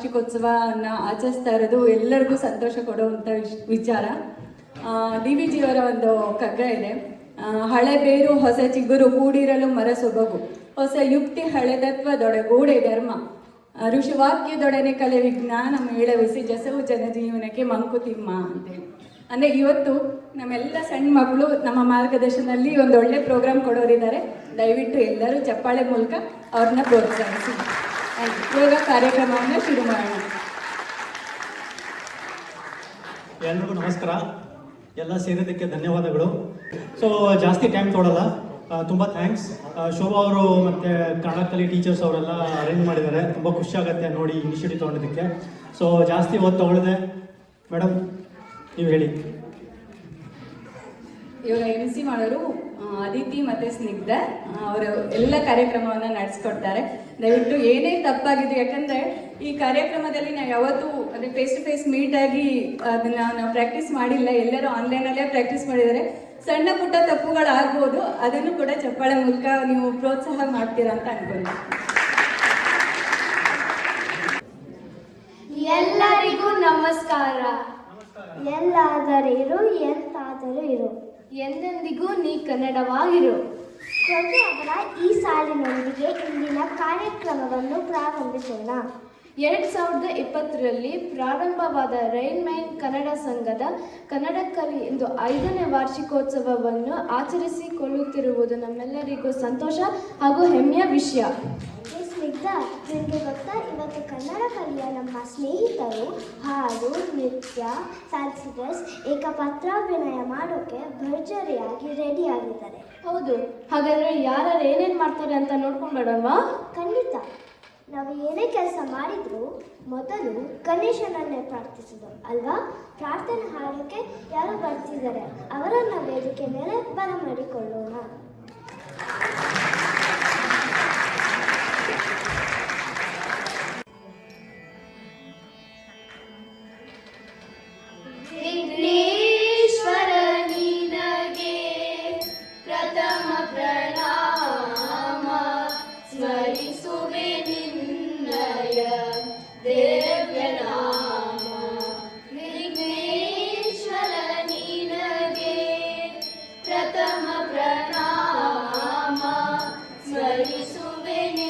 ವಾರ್ಷಿಕೋತ್ಸವನ ಆಚರಿಸ್ತಾ ಇರೋದು ಎಲ್ಲರಿಗೂ ಸಂತೋಷ ಕೊಡುವಂತ ವಿಚಾರ. ಡಿ ವಿ ಜಿಯವರ ಒಂದು ಕಗ್ಗ ಇದೆ. ಹಳೆ ಬೇರು ಹೊಸ ಚಿಗುರು ಕೂಡಿರಲು ಮರ ಸೊಬಗು ಹೊಸ ಯುಕ್ತಿ ಹಳೆದತ್ವದೊಡಗೂಡೆ ಧರ್ಮ. ಆ, ಋಷಿವಾಕ್ಯದೊಡನೆ ಕಲೆ ವಿಜ್ಞಾನ ಮೇಳವಿಸಿ ಜಸವು ಜನಜೀವನಕ್ಕೆ ಮಂಕುತಿಮ್ಮ ಅಂತೇಳಿ ಅಂದರೆ ಇವತ್ತು ನಮ್ಮೆಲ್ಲ ಸಣ್ಣ ಮಕ್ಕಳು ನಮ್ಮ ಮಾರ್ಗದರ್ಶನದಲ್ಲಿ ಒಂದು ಒಳ್ಳೆ ಪ್ರೋಗ್ರಾಮ್ ಕೊಡೋರಿದ್ದಾರೆ. ದಯವಿಟ್ಟು ಎಲ್ಲರೂ ಚಪ್ಪಾಳೆ ಮೂಲಕ ಅವ್ರನ್ನ ಪ್ರೋತ್ಸಾಹಿಸಿ. ಇವಾಗ ಕಾರ್ಯಕ್ರಮವನ್ನು ಶುರು ಮಾಡೋಣ. ಎಲ್ರಿಗೂ ನಮಸ್ಕಾರ. ಎಲ್ಲ ಸೇರಿದ್ದಕ್ಕೆ ಧನ್ಯವಾದಗಳು. ಸೊ ಜಾಸ್ತಿ ಟೈಮ್ ತೊಗೊಳಲ್ಲ ಆ, ತುಂಬ ಥ್ಯಾಂಕ್ಸ್ ಶೋಭಾ ಅವರು ಮತ್ತು ಕನ್ನಡ ಟೀಚರ್ಸ್ ಅವರೆಲ್ಲ ಅರೇಂಜ್ ಮಾಡಿದ್ದಾರೆ. ತುಂಬ ಖುಷಿ ಆಗುತ್ತೆ ನೋಡಿ ಇನಿಷಿಯೇಟಿವ್ ತೊಗೊಂಡಿದ್ದಕ್ಕೆ. ಸೊ ಜಾಸ್ತಿ ಹೊತ್ತು ತಗೊಳ್ದೆ ಮೇಡಮ್ ನೀವು ಹೇಳಿ. ಇವಾಗ ಎಂ ಸಿ ಮಾಡೋರು ಅದಿತಿ ಮತ್ತು ಸ್ನಿಗ್ಧ ಅವರು ಎಲ್ಲ ಕಾರ್ಯಕ್ರಮವನ್ನು ನಡೆಸ್ಕೊಡ್ತಾರೆ. ದಯವಿಟ್ಟು ಏನೇ ತಪ್ಪಾಗಿದೆ, ಯಾಕಂದರೆ ಈ ಕಾರ್ಯಕ್ರಮದಲ್ಲಿ ನಾವು ಯಾವತ್ತೂ ಅಂದರೆ ಫೇಸ್ ಟು ಫೇಸ್ ಮೀಟಾಗಿ ಅದನ್ನು ನಾವು ಪ್ರಾಕ್ಟೀಸ್ ಮಾಡಿಲ್ಲ, ಎಲ್ಲರೂ ಆನ್ಲೈನಲ್ಲೇ ಪ್ರಾಕ್ಟೀಸ್ ಮಾಡಿದ್ದಾರೆ. ಸಣ್ಣ ಪುಟ್ಟ ತಪ್ಪುಗಳಾಗ್ಬೋದು, ಅದನ್ನು ಕೂಡ ಚಪ್ಪಾಳೆ ಮೂಲಕ ನೀವು ಪ್ರೋತ್ಸಾಹ ಮಾಡ್ತೀರಾ ಅಂತ ಅನ್ಕೊಂಡು. ಎಲ್ಲರಿಗೂ ನಮಸ್ಕಾರ. ಎಲ್ಲಾದರೂ ಇರು, ಎಂತಾದರೂ ಇರು. ಎಂದೆಂದಿಗೂ ನೀ ಕನ್ನಡವಾಗಿರು. ಪ್ರಭು ಅವರ ಈ ಸಾಲಿನೊಂದಿಗೆ ಇಂದಿನ ಕಾರ್ಯಕ್ರಮವನ್ನು ಪ್ರಾರಂಭಿಸೋಣ. ಎರಡ್ ಸಾವಿರದ ಇಪ್ಪತ್ತರಲ್ಲಿ ಪ್ರಾರಂಭವಾದ ರೈನ್ ಮೈನ್ ಕನ್ನಡ ಸಂಘದ ಕನ್ನಡ ಕಲಿ ಎಂದು ಐದನೇ ವಾರ್ಷಿಕೋತ್ಸವವನ್ನು ಆಚರಿಸಿಕೊಳ್ಳುತ್ತಿರುವುದು ನಮ್ಮೆಲ್ಲರಿಗೂ ಸಂತೋಷ ಹಾಗೂ ಹೆಮ್ಮೆಯ ವಿಷಯ. ಸ್ನಿಗ್ಧ ನಿಮಗೆ ಗೊತ್ತಾ? ಇವತ್ತು ಕನ್ನಡ ಕಲಿಯ ನಮ್ಮ ಸ್ನೇಹಿತರು ಹಾಡು ನೃತ್ಯ ಫ್ಯಾನ್ಸಿ ಡ್ರೆಸ್ ಏಕಪಾತ್ರಾಭಿನಯ ಮಾಡೋಕೆ ಭರ್ಜರಿಯಾಗಿ ರೆಡಿಯಾಗಿದ್ದಾರೆ. ಹೌದು. ಹಾಗಾದ್ರೆ ಯಾರ್ಯಾರು ಏನೇನು ಮಾಡ್ತಾರೆ ಅಂತ ನೋಡ್ಕೊಂಡು ಬೇಡವಾ ಖಂಡಿತ. ನಾವು ಏನೇ ಕೆಲಸ ಮಾಡಿದ್ರು ಮೊದಲು ಗಣೇಶನನ್ನೇ ಪ್ರಾರ್ಥಿಸಿದ್ರು ಅಲ್ವಾ? ಪ್ರಾರ್ಥನೆ ಹಾಡೋಕ್ಕೆ ಯಾರು ಬರ್ತಿದ್ದಾರೆ ಅವರನ್ನ ವೇದಿಕೆ ಮೇಲೆ ಬರಮಾಡಿಕೊಳ್ಳೋಣ Jesús, ven